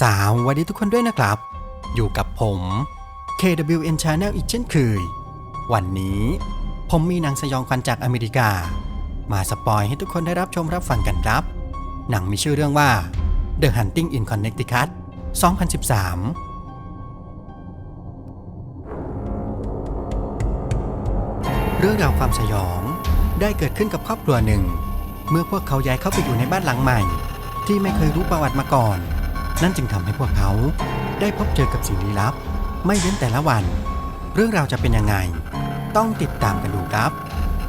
สาวสวัสดีทุกคนด้วยนะครับ อยู่กับผม KWN Channel อีกเช่นเคย วันนี้ผมมีหนังสยองขวัญจากอเมริกา มาสปอยให้ทุกคนได้รับชมรับฟังกันครับ หนังมีชื่อเรื่องว่า The Hunting in Connecticut 2013เรื่องราวความสยองได้เกิดขึ้นกับครอบครัวหนึ่ง เมื่อพวกเขาย้ายเข้าไปอยู่ในบ้านหลังใหม่ ที่ไม่เคยรู้ประวัติมาก่อน นั่นจึงทำให้พวกเขาได้พบเจอกับสิ่งลี้ลับ ไม่เว้นแต่ละวัน เรื่องราวจะเป็นยังไง ต้องติดตามกันดูครับ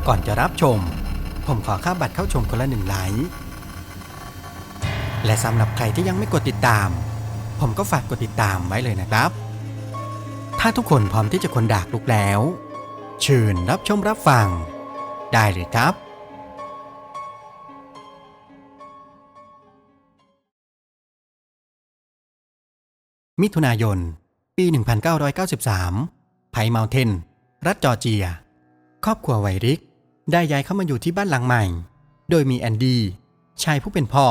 ก่อนจะรับชม ผมขอค่าบัตรเข้าชมคนละหนึ่งไลค์และสำหรับใครที่ยังไม่กดติดตาม ผมก็ฝากกดติดตามไว้เลยนะครับ ถ้าทุกคนพร้อมที่จะคนดากลุกแล้ว เชิญรับชมรับฟัง ได้เลยครับ มิถุนายน ปี 1993ไพเมาเทน รัฐจอร์เจีย ครอบครัวไวริก ได้ย้ายเข้ามาอยู่ที่บ้านหลังใหม่ โดยมีแอนดี้ ชายผู้เป็นพ่อ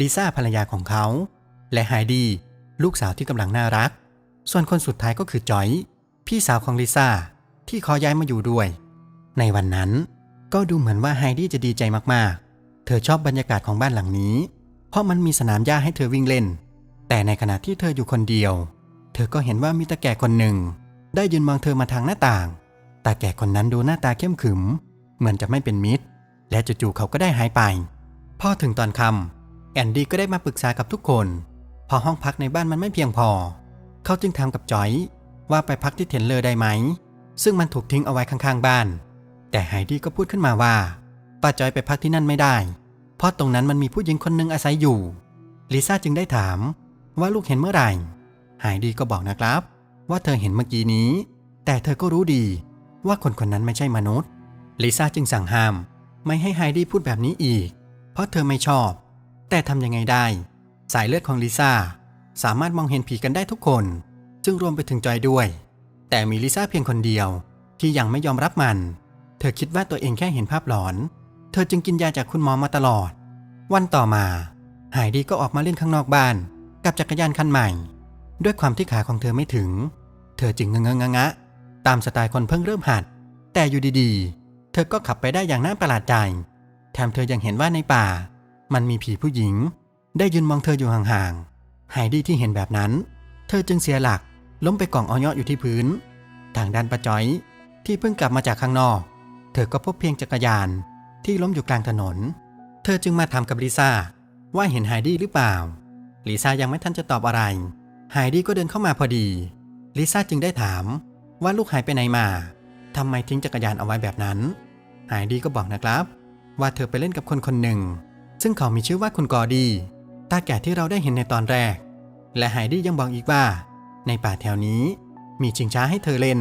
ลิซ่าภรรยาของเขา และไฮดี้ ลูกสาวที่กำลังน่ารัก ส่วนคนสุดท้ายก็คือจอย พี่สาวของลิซ่า ที่ขอย้ายมาอยู่ด้วย ในวันนั้นก็ดูเหมือนว่าไฮดี้จะดีใจมากๆ เธอชอบบรรยากาศของบ้านหลังนี้ เพราะมันมีสนามหญ้าให้เธอวิ่งเล่น แต่ในขณะที่เธออยู่คนเดียว เธอก็เห็นว่ามีตาแก่คนหนึ่ง ได้ยืนมองเธอมาทางหน้าต่าง ตาแก่คนนั้นดูหน้าตาเข้มขึม เหมือนจะไม่เป็นมิตร และจู่ๆเขาก็ได้หายไปพอถึงตอนค่ำแอนดี้ก็ได้มาปรึกษากับทุกคน พอห้องพักในบ้านมันไม่เพียงพอ เขาจึงถามกับจอยว่าไปพักที่เทนเลอร์ได้ไหม ซึ่งมันถูกทิ้งเอาไว้ข้างๆบ้าน แต่ไฮดี้ก็พูดขึ้นมาว่าป้าจอยไปพักที่นั่นไม่ได้ เพราะตรงนั้นมันมีผู้หญิงคนหนึ่งอาศัยอยู่ ลิซ่าจึงได้ถาม ว่าลูกเห็นเมื่อไหร่ไฮดี้ก็บอกนะครับ ว่าเธอเห็นเมื่อกี้นี้ แต่เธอก็รู้ดีว่าคนคนนั้นไม่ใช่มนุษย์ลิซ่าจึงสั่งห้าม ไม่ให้ไฮดี้พูดแบบนี้อีก เพราะเธอไม่ชอบ แต่ทำยังไงได้ สายเลือดของลิซ่าสามารถมองเห็นผีกันได้ทุกคน ซึ่งรวมไปถึงจอยด้วย แต่มีลิซ่าเพียงคนเดียว ที่ยังไม่ยอมรับมัน เธอคิดว่าตัวเองแค่เห็นภาพหลอน เธอจึงกินยาจากคุณหมอมาตลอด วันต่อมา ไฮดี้ก็ออกมาเล่นข้างนอกบ้าน กับจักรยานคันใหม่ ด้วยความที่ขาของเธอไม่ถึง เธอจึงเงงงงะตามสไตล์คนเพิ่งเริ่มหัด แต่อยู่ดีๆ เธอก็ขับไปได้อย่างน่าประหลาดใจ แถมเธอยังเห็นว่าในป่า มันมีผีผู้หญิง ได้ยืนมองเธออยู่ห่างๆไฮดี้ที่เห็นแบบนั้น เธอจึงเสียหลักล้มไปกล่องออยอยู่ที่พื้น ทางด้านป้าจอยที่เพิ่งกลับมาจากข้างนอก เธอก็พบเพียงจักรยานที่ล้มอยู่กลางถนน เธอจึงมาถามกับลิซ่าว่าเห็นไฮดี้หรือเปล่า ลิซ่ายังไม่ทันจะตอบอะไร ไฮดี้ก็เดินเข้ามาพอดี ลิซ่าจึงได้ถามว่าลูกหายไปไหนมาทำไมทิ้งจักรยานเอาไว้แบบนั้น ไฮดี้ก็บอกนะครับ ว่าเธอไปเล่นกับคนคนหนึ่ง ซึ่งเขามีชื่อว่าคุณกอดี ตาแก่ที่เราได้เห็นในตอนแรก และไฮดี้ยังบอกอีกว่า ในป่าแถวนี้ มีชิงช้าให้เธอเล่น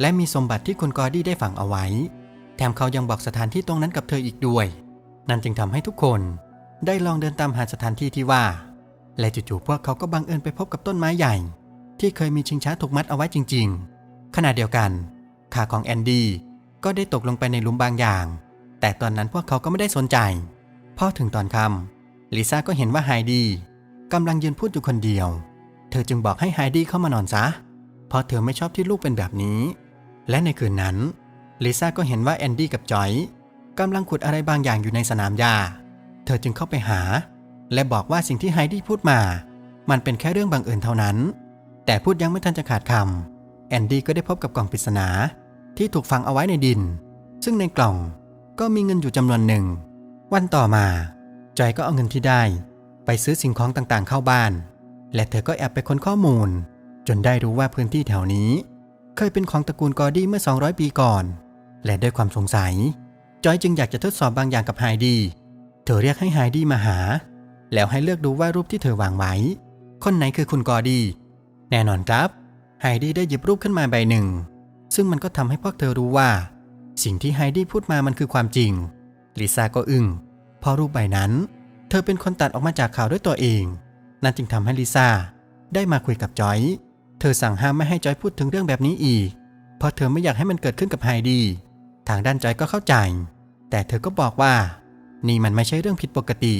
และมีสมบัติที่คุณกอดีได้ฝังเอาไว้ แถมเขายังบอกสถานที่ตรงนั้นกับเธออีกด้วย นั่นจึงทำให้ทุกคนได้ลองเดินตามหาสถานที่ที่ว่า และจู่ๆพวกเขาก็บังเอิญไปพบกับต้นไม้ใหญ่ ที่เคยมีชิงช้าถูกมัดเอาไว้จริง ๆ ขณะเดียวกัน ขาของแอนดี้ก็ได้ตกลงไปในหลุมบางอย่าง แต่ตอนนั้นพวกเขาก็ไม่ได้สนใจพอถึงตอนค่ำลิซ่าก็เห็นว่าไฮดี้กำลังยืนพูดอยู่คนเดียว เธอจึงบอกให้ไฮดี้เข้ามานอนซะ เพราะเธอไม่ชอบที่ลูกเป็นแบบนี้ และในคืนนั้นลิซ่าก็เห็นว่าแอนดี้กับจอยกำลังขุดอะไรบางอย่างอยู่ในสนามหญ้า เธอจึงเข้าไปหา และบอกว่าสิ่งที่ไฮดี้พูดมา มันเป็นแค่เรื่องบังเอิญเท่านั้น แต่พูดยังไม่ทันจะขาดคำแอนดี้ก็ได้พบกับกล่องปริศนา ที่ถูกฝังเอาไว้ในดิน ซึ่งในกล่องก็มีเงินอยู่จำนวนหนึ่ง วันต่อมา จอยก็เอาเงินที่ได้ ไปซื้อสิ่งของต่างๆเข้าบ้าน และเธอก็แอบไปค้นข้อมูล จนได้รู้ว่าพื้นที่แถวนี้ เคยเป็นของตระกูลกอดี้เมื่อ 200 ปีก่อน และด้วยความสงสัย จอยจึงอยากจะทดสอบบางอย่างกับไฮดี้เธอเรียกให้ไฮดี้มาหา แล้วให้เลือกดูว่ารูปที่เธอวางไว้ คนไหนคือคุณกอดี แน่นอนครับ ไฮดี้ได้หยิบรูปขึ้นมาใบหนึ่ง ซึ่งมันก็ทำให้พวกเธอรู้ว่า สิ่งที่ไฮดี้พูดมามันคือความจริง ลิซ่าก็อึง้งเพราะรูปใบนั้น เธอเป็นคนตัดออกมาจากข่าวด้วยตัวเอง นั่นจึงทำให้ลิซ่าได้มาคุยกับจอย เธอสั่งห้ามไม่ให้จอยพูดถึงเรื่องแบบนี้อีก เพราะเธอไม่อยากให้มันเกิดขึ้นกับไฮดี้ ทางด้านจอยก็เข้าใจ แต่เธอก็บอกว่า นี่มันไม่ใช่เรื่องผิดปกติ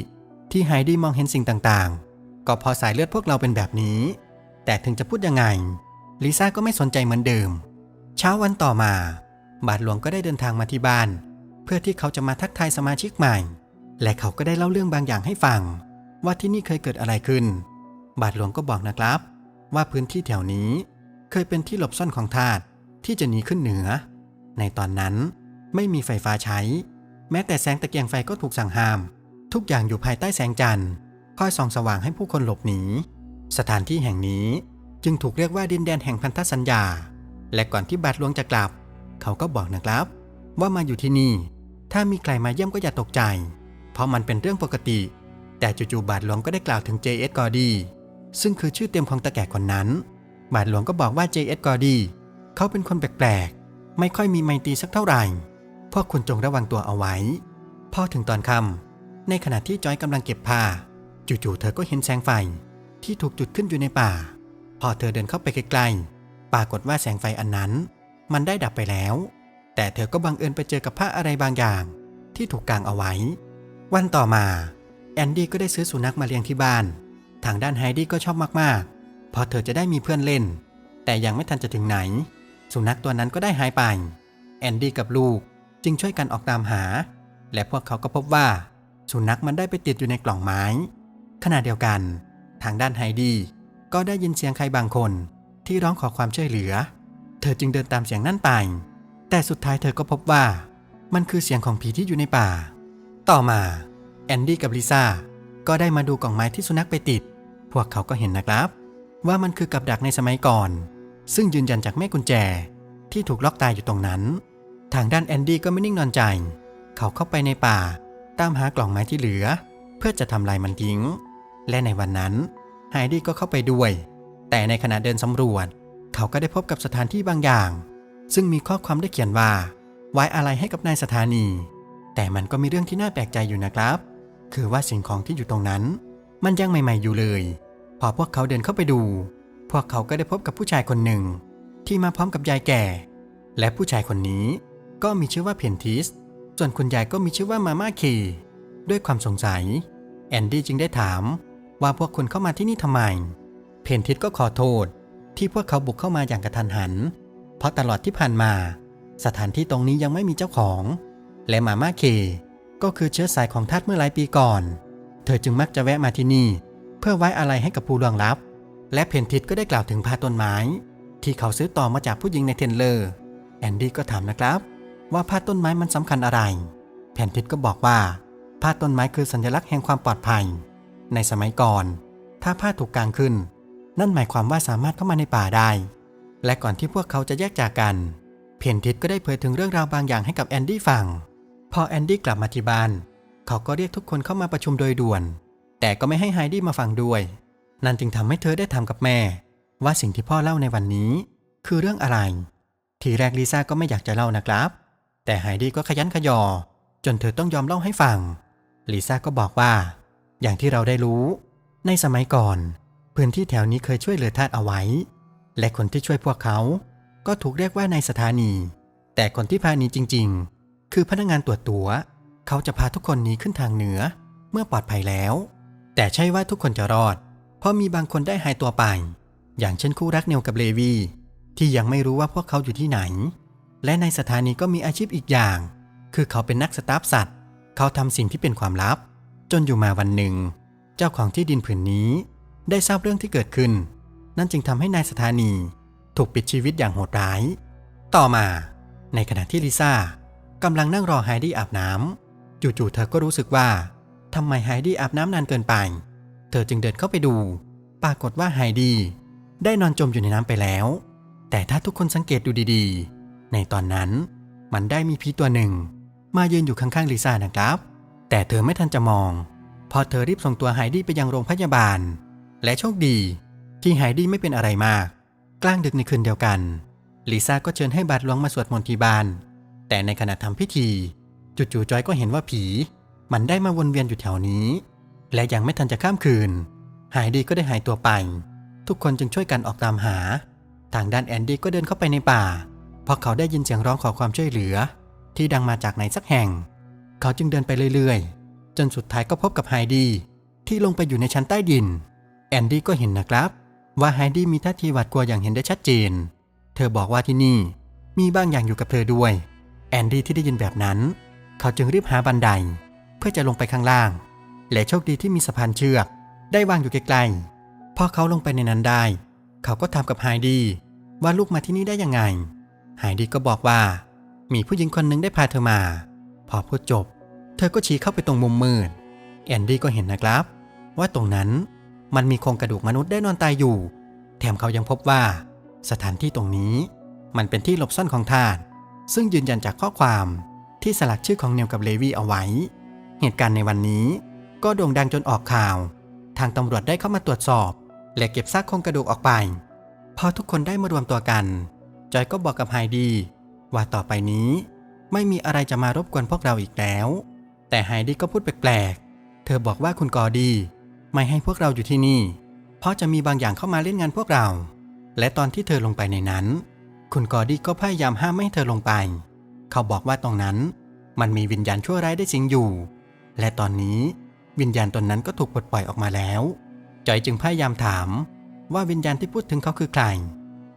ที่ไฮดี้มองเห็นสิ่งต่างๆ ก็พอสายเลือดพวกเราเป็นแบบนี้ แต่ถึงจะพูดยังไง ลิซ่าก็ไม่สนใจเหมือนเดิม เช้าวันต่อมา บาทหลวงก็ได้เดินทางมาที่บ้าน เพื่อที่เขาจะมาทักทายสมาชิกใหม่ และเขาก็ได้เล่าเรื่องบางอย่างให้ฟัง ว่าที่นี่เคยเกิดอะไรขึ้น บาทหลวงก็บอกนะครับ ว่าพื้นที่แถวนี้ เคยเป็นที่หลบซ่อนของทาสที่จะหนีขึ้นเหนือ ในตอนนั้นไม่มีไฟฟ้าใช้ แม้แต่แสงตะเกียงไฟก็ถูกสั่งห้าม ทุกอย่างอยู่ภายใต้แสงจันทร์คอยส่องสว่างให้ผู้คนหลบหนี สถานที่แห่งนี้จึงถูกเรียกว่าดินแดนแห่งพันธสัญญา และก่อนที่บาทหลวงจะกลับ เขาก็บอกนะครับ ว่ามาอยู่ที่นี่ ถ้ามีใครมาเยี่ยมก็อย่าตกใจ เพราะมันเป็นเรื่องปกติ แต่จู่ๆบาทหลวงก็ได้กล่าวถึง J.S. g o r d y ซึ่งคือชื่อเต็มของตาแก่คนนั้น บาทหลวงก็บอกว่า J.S. g o r d y เขาเป็นคนแปลกๆ ไม่ค่อยมีไมตรีสักเท่าไหร่พวกคุณจงระวังตัวเอาไว้ พอถึงตอนค่ำ ในขณะที่จอยกำลังเก็บผ้า จู่ๆเธอก็เห็นแสงไฟที่ถูกจุดขึ้นอยู่ในป่า พอเธอเดินเข้าไปใกล้ๆปรากฏว่าแสงไฟอันนั้น มันได้ดับไปแล้ว แต่เธอก็บังเอิญไปเจอกับผ้าอะไรบางอย่าง ที่ถูกกางเอาไว้ วันต่อมา แอนดี้ก็ได้ซื้อสุนัขมาเลี้ยงที่บ้าน ทางด้านไฮดี้ก็ชอบมากๆพราะเธอจะได้มีเพื่อนเล่น แต่ยังไม่ทันจะถึงไหน สุนัขตัวนั้นก็ได้หายไป แอนดี้กับลูกจึงช่วยกันออกตามหา และพวกเขาก็พบว่า สุนัขมันได้ไปติดอยู่ในกล่องไม้ ขณะเดียวกัน ทางด้านไฮดี้ก็ได้ยินเสียงใครบางคนที่ร้องขอความช่วยเหลือ เธอจึงเดินตามเสียงนั่นไป แต่สุดท้ายเธอก็พบว่ามันคือเสียงของผีที่อยู่ในป่า ต่อมาแอนดี้กับลิซ่าก็ได้มาดูกล่องไม้ที่สุนัขไปติด พวกเขาก็เห็นนะครับ ว่ามันคือกับดักในสมัยก่อน ซึ่งยืนยันจากแม่กุญแจที่ถูกล็อกตายอยู่ตรงนั้น ทางด้านแอนดี้ก็ไม่นิ่งนอนใจ เขาเข้าไปในป่า ตามหากล่องไม้ที่เหลือ เพื่อจะทำลายมันทิ้ง และในวันนั้นไฮดี้ก็เข้าไปด้วย แต่ในขณะเดินสำรวจ เขาก็ได้พบกับสถานที่บางอย่าง ซึ่งมีข้อความได้เขียนว่า ไว้อะไรให้กับนายสถานี แต่มันก็มีเรื่องที่น่าแปลกใจอยู่นะครับ คือว่าสิ่งของที่อยู่ตรงนั้น มันยังใหม่ ๆอยู่เลย พอพวกเขาเดินเข้าไปดู พวกเขาก็ได้พบกับผู้ชายคนหนึ่ง ที่มาพร้อมกับยายแก่ และผู้ชายคนนี้ก็มีชื่อว่าเพนทิส ส่วนคุณยายก็มีชื่อว่ามาม่าเคด้วยความสงสัย แอนดี้จึงได้ถามว่าพวกคุณเข้ามาที่นี่ทำไม เพนทิสก็ขอโทษ ที่พวกเขาบุกเข้ามาอย่างกระทันหัน เพราะตลอดที่ผ่านมา สถานที่ตรงนี้ยังไม่มีเจ้าของ และมาม่าเคก็คือเชื้อสายของทาสเมื่อหลายปีก่อน เธอจึงมักจะแวะมาที่นี่ เพื่อไว้อะไรให้กับผู้ล่วงลับ และเพนทิสก็ได้กล่าวถึงพาต้นไม้ ที่เขาซื้อต่อมาจากผู้หญิงในเทนเลอร์ แอนดี้ก็ถามนะครับ ว่าผ้าต้นไม้มันสำคัญอะไรแพนทิสก็บอกว่า ผ้าต้นไม้คือสัญลักษณ์แห่งความปลอดภัย ในสมัยก่อน ถ้าผ้าถูกกางขึ้น นั่นหมายความว่าสามารถเข้ามาในป่าได้ และก่อนที่พวกเขาจะแยกจากกัน เพนทิสก็ได้เผยถึงเรื่องราวบางอย่างให้กับแอนดี้ฟัง พอแอนดี้กลับมาที่บ้าน เขาก็เรียกทุกคนเข้ามาประชุมโดยด่วน แต่ก็ไม่ให้ไฮดี้มาฟังด้วย นั่นจึงทำให้เธอได้ถามกับแม่ ว่าสิ่งที่พ่อเล่าในวันนี้ คือเรื่องอะไร ทีแรกลิซ่าก็ไม่อยากจะเล่านะครับ แต่ไฮดี้ก็ขยันขยอ จนเธอต้องยอมเล่าให้ฟัง ลิซ่าก็บอกว่า อย่างที่เราได้รู้ ในสมัยก่อน พื้นที่แถวนี้เคยช่วยเหลือทาสเอาไว้ และคนที่ช่วยพวกเขา ก็ถูกเรียกว่าในสถานี แต่คนที่พาหนีจริง ๆ คือพนักงานตรวจตัว๋ว เขาจะพาทุกคนหนีขึ้นทางเหนือ เมื่อปลอดภัยแล้ว แต่ใช่ว่าทุกคนจะรอด เพราะมีบางคนได้หายตัวไป อย่างเช่นคู่รักเนวกับเลวี ที่ยังไม่รู้ว่าพวกเขาอยู่ที่ไหน และในสถานีก็มีอาชีพอีกอย่าง คือเขาเป็นนักสตาฟสัตว์ เขาทำสิ่งที่เป็นความลับ จนอยู่มาวันหนึ่ง เจ้าของที่ดินผืนนี้ ได้ทราบเรื่องที่เกิดขึ้น นั่นจึงทำให้นายสถานี ถูกปิดชีวิตอย่างโหดร้าย ต่อมา ในขณะที่ลิซ่ากำลังนั่งรอไฮดี้อาบน้ำจู่ๆเธอก็รู้สึกว่าทำไมไฮดี้อาบน้ำนานเกินไป เธอจึงเดินเข้าไปดู ปรากฏว่าไฮดี้ได้นอนจมอยู่ในน้ำไปแล้ว แต่ถ้าทุกคนสังเกตดูดีๆ ในตอนนั้น มันได้มีผีตัวหนึ่ง มายืนอยู่ข้างๆลิซ่านะครับ แต่เธอไม่ทันจะมอง พอเธอรีบส่งตัวไฮดี้ไปยังโรงพยาบาล และโชคดี ที่ไฮดี้ไม่เป็นอะไรมาก กลางดึกในคืนเดียวกันลิซ่าก็เชิญให้บาทหลวงมาสวดมนต์ที่บ้าน แต่ในขณะทำพิธีจู่ๆจอยก็เห็นว่าผี มันได้มาวนเวียนอยู่แถวนี้ และยังไม่ทันจะข้ามคืนไฮดี้ก็ได้หายตัวไป ทุกคนจึงช่วยกันออกตามหา ทางด้านแอนดี้ก็เดินเข้าไปในป่า พราะเขาได้ยินเสียงร้องขอความช่วยเหลือ ที่ดังมาจากไหนสักแห่ง เขาจึงเดินไปเรื่อยๆ จนสุดท้ายก็พบกับไฮดี้ที่ลงไปอยู่ในชั้นใต้ดิน แอนดี้ก็เห็นนะครับ ว่าไฮดี้มีท่าทีหวาดกลัวอย่างเห็นได้ชัดเจน เธอบอกว่าที่นี่มีบางอย่างอยู่กับเธอด้วย แอนดี้ที่ได้ยินแบบนั้น เขาจึงรีบหาบันได เพื่อจะลงไปข้างล่าง และโชคดีที่มีสะพานเชือก ได้วางอยู่ใกลๆพอเขาลงไปในนั้นได้ เขาก็ถามกับไฮดี้ว่าลูกมาที่นี่ได้ยังไง ไฮดี้ก็บอกว่า มีผู้หญิงคนหนึ่งได้พาเธอมา พอพูดจบ เธอก็ชี้เข้าไปตรงมุมมืดแอนดี้ก็เห็นนะครับ ว่าตรงนั้นมันมีโครงกระดูกมนุษย์ได้นอนตายอยู่ แถมเขายังพบว่า สถานที่ตรงนี้ มันเป็นที่หลบซ่อนของทาสซึ่งยืนยันจากข้อความที่สลักชื่อของเนลกับเลวีเอาไว้ เหตุการณ์ในวันนี้ ก็โด่งดังจนออกข่าว ทางตำรวจได้เข้ามาตรวจสอบ และเก็บซากโครงกระดูกออกไป พอทุกคนได้มารวมตัวกัน จอยก็บอกกับไฮดีว่าต่อไปนี้ ไม่มีอะไรจะมารบกวนพวกเราอีกแล้ว แต่ไฮดี้ก็พูดแปลกๆ เธอบอกว่าคุณกอดี ไม่ให้พวกเราอยู่ที่นี่ เพราะจะมีบางอย่างเข้ามาเล่นงานพวกเรา และตอนที่เธอลงไปในนั้น คุณกอดีก็พยายามห้ามไม่ให้เธอลงไป เขาบอกว่าตรงนั้น มันมีวิญญาณชั่วร้ายได้สิงอยู่ และตอนนี้วิญญาณตนนั้นก็ถูกปลดปล่อยออกมาแล้วจอยจึงพยายามถามว่าวิญญาณที่พูดถึงเขาคือใคร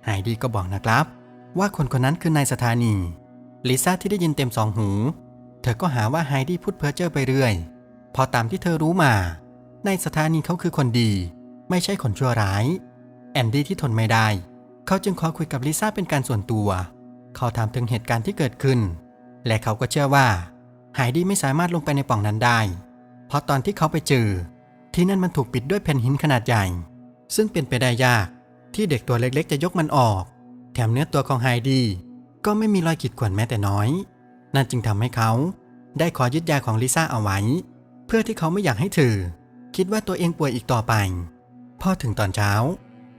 ไฮดี้ก็บอกนะครับ ว่าคนคนนั้นคือนายสถานีลิซ่าที่ได้ยินเต็มสองหู เธอก็หาว่าไฮดี้พูดเพ้อเจ้อไปเรื่อย พอตามที่เธอรู้มาในสถานีเขาคือคนดี ไม่ใช่คนชั่วร้าย แอนดี้ที่ทนไม่ได้ เขาจึงขอคุยกับลิซ่าเป็นการส่วนตัว เขาถามถึงเหตุการณ์ที่เกิดขึ้น และเขาก็เชื่อว่าไฮดี้ไม่สามารถลงไปในป่องนั้นได้ เพราะตอนที่เขาไปเจอ ที่นั่นมันถูกปิดด้วยแผ่นหินขนาดใหญ่ ซึ่งเป็นไปได้ยากที่เด็กตัวเล็กๆ จะยกมันออก แถมเนื้อตัวของไฮดี้ก็ไม่มีรอยขีดข่วนแม้แต่น้อย นั่นจึงทำให้เขาได้ขอยึดยาของลิซ่าเอาไว้ เพื่อที่เขาไม่อยากให้เธอคิดว่าตัวเองป่วยอีกต่อไป พอถึงตอนเช้า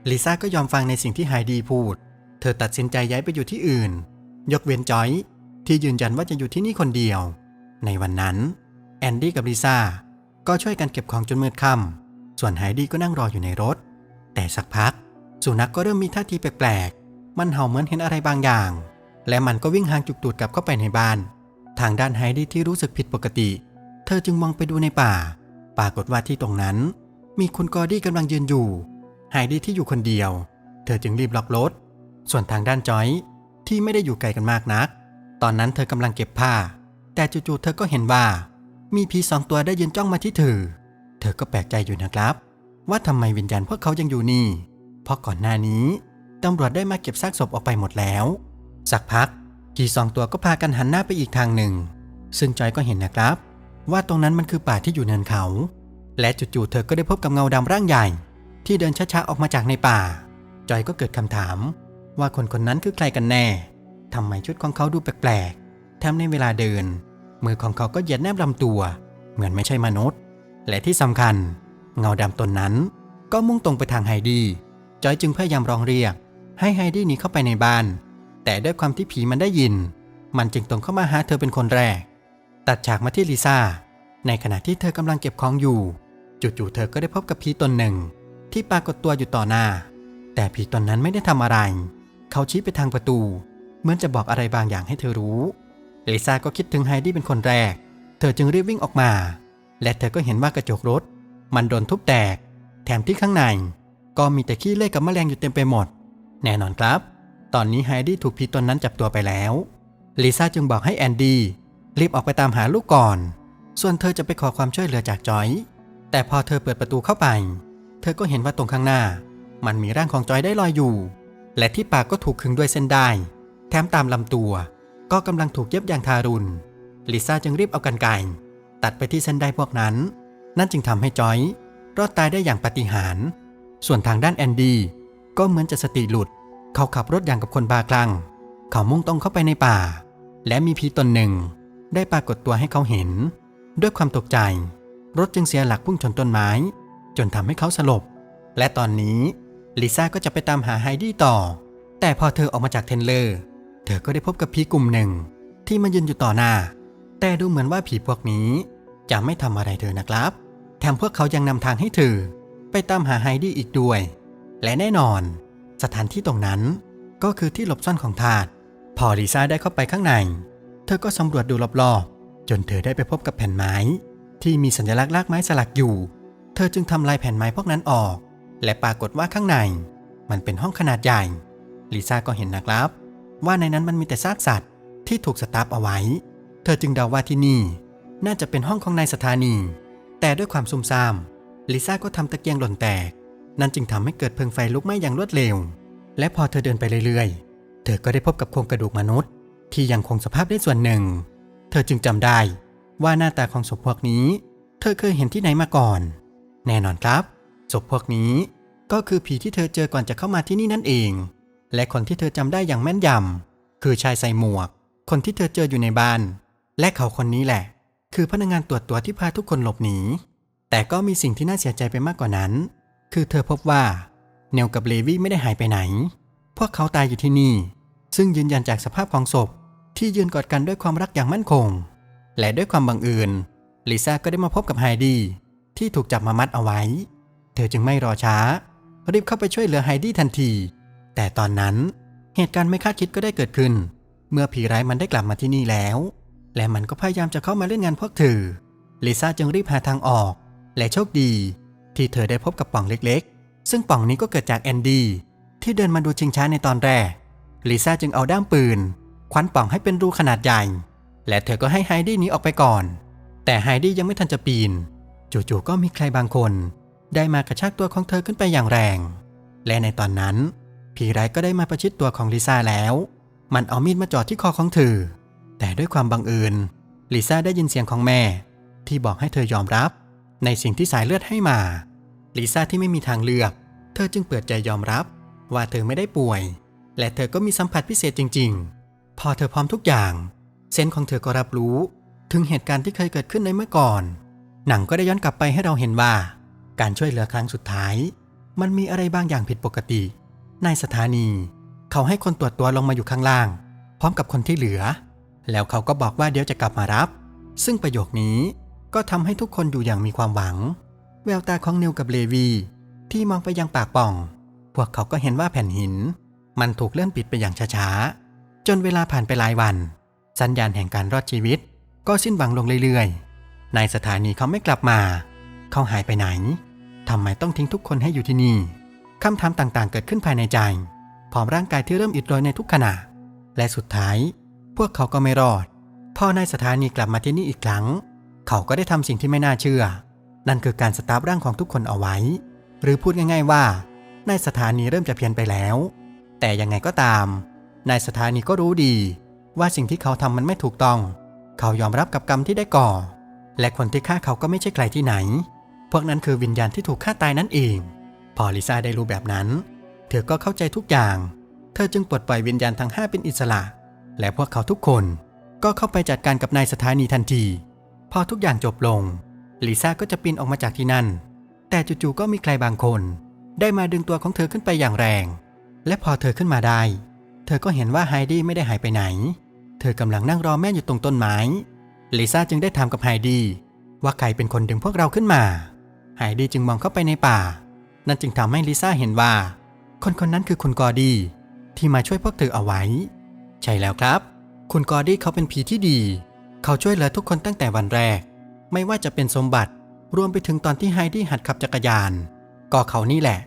ลิซ่าก็ยอมฟังในสิ่งที่ไฮดีพูด เธอตัดสินใจย้ายไปอยู่ที่อื่น ยกเว้นจอย ที่ยืนยันว่าจะอยู่ที่นี่คนเดียว ในวันนั้น แอนดี้กับลิซ่าก็ช่วยกันเก็บของจนมืดค่ำส่วนไฮดี้ก็นั่งรออยู่ในรถ แต่สักพัก สุนัขกก็เริ่มมีท่าทีแปลก มันเห่าเหมือนเห็นอะไรบางอย่าง และมันก็วิ่งหางจุกตูดกลับเข้าไปในบ้าน ทางด้านไฮดี้ที่รู้สึกผิดปกติ เธอจึงมองไปดูในป่า ปรากฏว่าที่ตรงนั้น มีคุณกอดี้กำลังยืนอยู่ ไฮดี้ที่อยู่คนเดียว เธอจึงรีบล็อกรถ ส่วนทางด้านจอยที่ไม่ได้อยู่ไกลกันมากนัก ตอนนั้นเธอกำลังเก็บผ้า แต่จู่ๆเธอก็เห็นว่า มีผีสองตัวได้ยืนจ้องมาที่เธอ เธอก็แปลกใจอยู่นะครับ ว่าทำไมวิญญาณพวกเขายังอยู่นี่ เพราะก่อนหน้านี้ ตำรวจได้มาเก็บซากศพออกไปหมดแล้ว สักพักผีสองตัวก็พากันหันหน้าไปอีกทางหนึ่ง ซึ่งจอยก็เห็นนะครับ ว่าตรงนั้นมันคือป่าที่อยู่เนินเขา และจู่ๆเธอก็ได้พบกับเงาดำร่างใหญ่ ที่เดินช้าๆออกมาจากในป่า จอยก็เกิดคำถาม ว่าคนคนนั้นคือใครกันแน่ทำไมชุดของเขาดูแปลกๆแถมในเวลาเดิน มือของเขาก็เหยียดแนบลำตัว เหมือนไม่ใช่มนุษย์ และที่สำคัญ เงาดำตนนั้น ก็มุ่งตรงไปทางไฮดี้จอยจึงพยายามร้องเรียก ให้ไฮดี้หนีเข้าไปในบ้าน แต่ด้วยความที่ผีมันได้ยิน มันจึงตรงเข้ามาหาเธอเป็นคนแรก ตัดฉากมาที่ลิซ่า ในขณะที่เธอกำลังเก็บของอยู่ จู่ๆเธอก็ได้พบกับผีตนหนึ่ง ที่ปรากฏตัวอยู่ต่อหน้า แต่ผีตนนั้นไม่ได้ทำอะไร เขาชี้ไปทางประตู เหมือนจะบอกอะไรบางอย่างให้เธอรู้ลิซ่าก็คิดถึงไฮดี้เป็นคนแรก เธอจึงรีบวิ่งออกมา และเธอก็เห็นว่ากระจกรถ มันโดนทุบแตก แถมที่ข้างใน ก็มีแต่ขี้เล่กับแมลงอยู่เต็มไปหมด แน่นอนครับ ตอนนี้ไฮดี้ถูกผีตนนั้นจับตัวไปแล้วลิซ่าจึงบอกให้แอนดี้รีบออกไปตามหาลูกก่อน ส่วนเธอจะไปขอความช่วยเหลือจากจอย แต่พอเธอเปิดประตูเข้าไป เธอก็เห็นว่าตรงข้างหน้า มันมีร่างของจอยได้ลอยอยู่ และที่ปากก็ถูกขึงด้วยเส้นได้ แถมตามลำตัว ก็กำลังถูกเย็บอย่างทารุณ ลิซ่าจึงรีบเอากันไกรตัดไปที่เส้นได้พวกนั้น นั่นจึงทำให้จอย รอดตายได้อย่างปาฏิหาริย์ ส่วนทางด้านแอนดี้ ก็เหมือนจะสติหลุด เขาขับรถอย่างกับคนบาคลั่ง เขามุ่งตรงเข้าไปในป่า และมีผีตนหนึ่ง ได้ปรากฏตัวให้เขาเห็น ด้วยความตกใจ รถจึงเสียหลักพุ่งชนต้นไม้ จนทำให้เขาสลบ และตอนนี้ลิซ่าก็จะไปตามหาไฮดี้ต่อ แต่พอเธอออกมาจากเทนเลอร์ เธอก็ได้พบกับผีกลุ่มหนึ่ง ที่มายืนอยู่ต่อหน้า แต่ดูเหมือนว่าผีพวกนี้ จะไม่ทำอะไรเธอนะครับ แถมพวกเขายังนำทางให้เธอ ไปตามหาไฮดี้อีกด้วย และแน่นอน สถานที่ตรงนั้นก็คือที่หลบซ่อนของทาสพอลิซ่าได้เข้าไปข้างใน เธอก็สำรวจดูรอบๆ จนเธอได้ไปพบกับแผ่นไม้ ที่มีสัญลักษณ์ลากไม้สลักอยู่ เธอจึงทำลายแผ่นไม้พวกนั้นออก และปรากฏว่าข้างใน มันเป็นห้องขนาดใหญ่ ลิซ่าก็เห็นนะครับ ว่าในนั้นมันมีแต่ซากสัตว์ที่ถูกสตาร์ฟเอาไว้ เธอจึงเดาว่าที่นี่ น่าจะเป็นห้องของนายสถานี แต่ด้วยความซุ่มซ่ามลิซ่าก็ทำตะเกียงหล่นแตก นั่นจึงทำให้เกิดเพลิงไฟลุกไหม้อย่างรวดเร็ว และพอเธอเดินไปเรื่อยๆ เธอก็ได้พบกับโครงกระดูกมนุษย์ ที่ยังคงสภาพได้ส่วนหนึ่ง เธอจึงจำได้ว่าหน้าตาของศพพวกนี้ เธอเคยเห็นที่ไหนมาก่อน แน่นอนครับศพพวกนี้ก็คือผีที่เธอเจอก่อนจะเข้ามาที่นี่นั่นเอง และคนที่เธอจำได้อย่างแม่นยำคือชายใส่หมวก คนที่เธอเจออยู่ในบ้าน และเขาคนนี้แหละ คือพนักงานตรวจตัวที่พาทุกคนหลบหนีแต่ก็มีสิ่งที่น่าเสียใจไปมากกว่านั้น คือเธอพบว่าเนลกับเลวี่ไม่ได้หายไปไหน พวกเขาตายอยู่ที่นี่ ซึ่งยืนยันจากสภาพของศพที่ยืนกอดกันด้วยความรักอย่างมั่นคง และด้วยความบังเอิญลิซ่าก็ได้มาพบกับไฮดี้ที่ถูกจับมามัดเอาไว้ เธอจึงไม่รอช้า รีบเข้าไปช่วยเหลือไฮดี้ทันที แต่ตอนนั้นเหตุการณ์ไม่คาดคิดก็ได้เกิดขึ้น เมื่อผีร้ายมันได้กลับมาที่นี่แล้ว และมันก็พยายามจะเข้ามาเล่นงานพวกเธอลิซ่าจึงรีบหาทางออก และโชคดี ที่เธอได้พบกับป่องเล็กๆ ซึ่งป่องนี้ก็เกิดจากแอนดี้ที่เดินมาดูชิงช้าในตอนแรก ลิซ่าจึงเอาด้ามปืน ควันป่องให้เป็นรูขนาดใหญ่ และเธอก็ให้ไฮดี้หนีออกไปก่อน แต่ไฮดี้ยังไม่ทันจะปีน จู่ๆก็มีใครบางคน ได้มากระชากตัวของเธอขึ้นไปอย่างแรง และในตอนนั้น ผีร้ายก็ได้มาประชิดตัวของลิซ่าแล้ว มันเอามีดมาจ่อที่คอของเธอ แต่ด้วยความบังเอิญลิซ่าได้ยินเสียงของแม่ ที่บอกให้เธอยอมรับ ในสิ่งที่สายเลือดให้มา ลิซ่าที่ไม่มีทางเลือก เธอจึงเปิดใจยอมรับว่าเธอไม่ได้ป่วย และเธอก็มีสัมผัสพิเศษจริง ๆ พอเธอพร้อมทุกอย่าง เซนส์ของเธอก็รับรู้ ถึงเหตุการณ์ที่เคยเกิดขึ้นในเมื่อก่อน หนังก็ได้ย้อนกลับไปให้เราเห็นว่า การช่วยเหลือครั้งสุดท้าย มันมีอะไรบางอย่างผิดปกติ ในสถานี เขาให้คนตรวจตัวลงมาอยู่ข้างล่าง พร้อมกับคนที่เหลือ แล้วเขาก็บอกว่าเดี๋ยวจะกลับมารับ ซึ่งประโยคนี้ก็ทำให้ทุกคนอยู่อย่างมีความหวัง แววตาของนิวกับเลวี ที่มองไปยังปากป่อง พวกเขาก็เห็นว่าแผ่นหิน มันถูกเลื่อนปิดไปอย่างช้าๆ จนเวลาผ่านไปหลายวัน สัญญาณแห่งการรอดชีวิต ก็สิ้นหวังลงเรื่อยๆ ในสถานีเขาไม่กลับมา เขาหายไปไหนทำไมต้องทิ้งทุกคนให้อยู่ที่นี่คำถามต่างๆ เกิดขึ้นภายในใจพร้อมร่างกายที่เริ่มอิดโรยในทุกขณะ และสุดท้าย พวกเขาก็ไม่รอดพอในสถานีกลับมาที่นี่อีกครั้ง เขาก็ได้ทำสิ่งที่ไม่น่าเชื่อ นั่นคือการสตาร์ฟร่างของทุกคนเอาไว้ หรือพูดง่าย ๆว่าในสถานีเริ่มจะเพี้ยนไปแล้ว แต่ยังไงก็ตาม นายสถานีก็รู้ดี ว่าสิ่งที่เขาทำมันไม่ถูกต้อง เขายอมรับกับกรรมที่ได้ก่อ และคนที่ฆ่าเขาก็ไม่ใช่ใครที่ไหน พวกนั้นคือวิญญาณที่ถูกฆ่าตายนั่นเอง พอลิซ่าได้รู้แบบนั้น เธอก็เข้าใจทุกอย่าง เธอจึงปลดปล่อยวิญญาณทั้งห้าเป็นอิสระ และพวกเขาทุกคนก็เข้าไปจัดการกับนายสถานีทันที พอทุกอย่างจบลง ลิซ่าก็จะปีนออกมาจากที่นั่น แต่จู่ๆก็มีใครบางคน ได้มาดึงตัวของเธอขึ้นไปอย่างแรง และพอเธอขึ้นมาได้ เธอก็เห็นว่าไฮดี้ไม่ได้หายไปไหน เธอกำลังนั่งรอแม่อยู่ตรงต้นไม้ลิซ่าจึงได้ถามกับไฮดี้ว่าใครเป็นคนดึงพวกเราขึ้นมาไฮดี้จึงมองเข้าไปในป่า นั่นจึงทำให้ลิซ่าเห็นว่า คนคนนั้นคือคุณกอร์ดี ที่มาช่วยพวกเธอเอาไว้ ใช่แล้วครับ คุณกอร์ดีเขาเป็นผีที่ดี เขาช่วยเหลือทุกคนตั้งแต่วันแรก ไม่ว่าจะเป็นสมบัติ รวมไปถึงตอนที่ไฮดี้หัดขับจักรยาน ก็เขานี่แหละ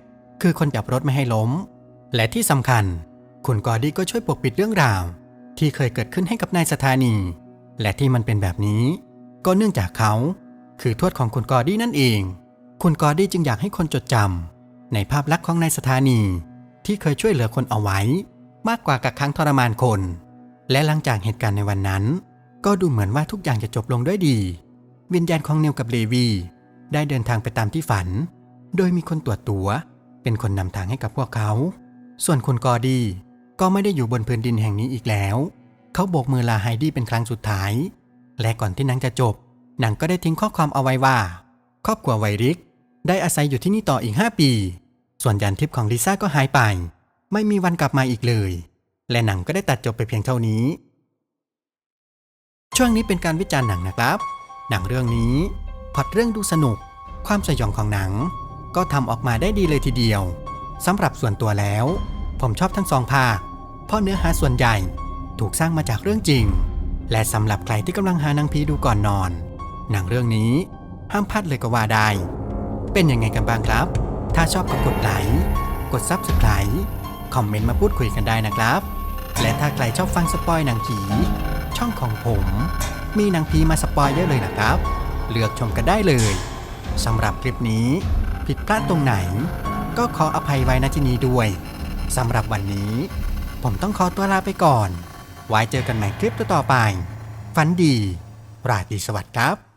คือคนจับรถไม่ให้ล้ม และที่สำคัญ คุณกอร์ดี้ก็ช่วยปกปิดเรื่องราว ที่เคยเกิดขึ้นให้กับนายสถานี และที่มันเป็นแบบนี้ ก็เนื่องจากเขา คือทวดของคุณกอร์ดี้นั่นเอง คุณกอร์ดี้จึงอยากให้คนจดจำในภาพลักษณ์ของนายสถานี ที่เคยช่วยเหลือคนเอาไว้ มากกว่ากักขังทรมานคน และหลังจากเหตุการณ์ในวันนั้น ก็ดูเหมือนว่าทุกอย่างจะจบลงด้วยดี วิญญาณของเนลกับเลวี ได้เดินทางไปตามที่ฝัน โดยมีคนตรวจตัว เป็นคนนำทางให้กับพวกเขา ส่วนคุณกอดีก็ไม่ได้อยู่บนพื้นดินแห่งนี้อีกแล้ว เขาโบกมือลาไฮดี้เป็นครั้งสุดท้าย และก่อนที่นังจะจบนังก็ได้ทิ้งข้อความเอาไว้ว่า ครอบครัวไวริก ได้อาศัยอยู่ที่นี่ต่ออีก 5 ปี ส่วนยานทิพย์ของลิซ่าก็หายไป ไม่มีวันกลับมาอีกเลย และหนังก็ได้ตัดจบไปเพียงเท่านี้ ช่วงนี้เป็นการวิจารณ์หนังนะครับ หนังเรื่องนี้พอตเรื่องดูสนุก ความสยองของหนัง ก็ทำออกมาได้ดีเลยทีเดียวสำหรับส่วนตัวแล้ว ผมชอบทั้งสองภาคเพราะเนื้อหาส่วนใหญ่ถูกสร้างมาจากเรื่องจริง และสำหรับใครที่กำลังหาหนังผีดูก่อนนอน หนังเรื่องนี้ห้ามพลาดเลยก็ว่าได้ เป็นยังไงกันบ้างครับ ถ้าชอบก็กดไลค์กด Subscribe คอมเมนต์มาพูดคุยกันได้นะครับ และถ้าใครชอบฟังสปอยหนังผีช่องของผม มีหนังผีมาสปอยเยอะเลยนะครับ เลือกชมกันได้เลยสำหรับคลิปนี้ ผิดพลาดตรงไหน ก็ขออภัยไว้ณที่นี้ด้วยสำหรับวันนี้ ผมต้องขอตัวลาไปก่อน ไว้เจอกันใหม่คลิปต่อไป ฝันดี ราตรีสวัสดิ์ครับ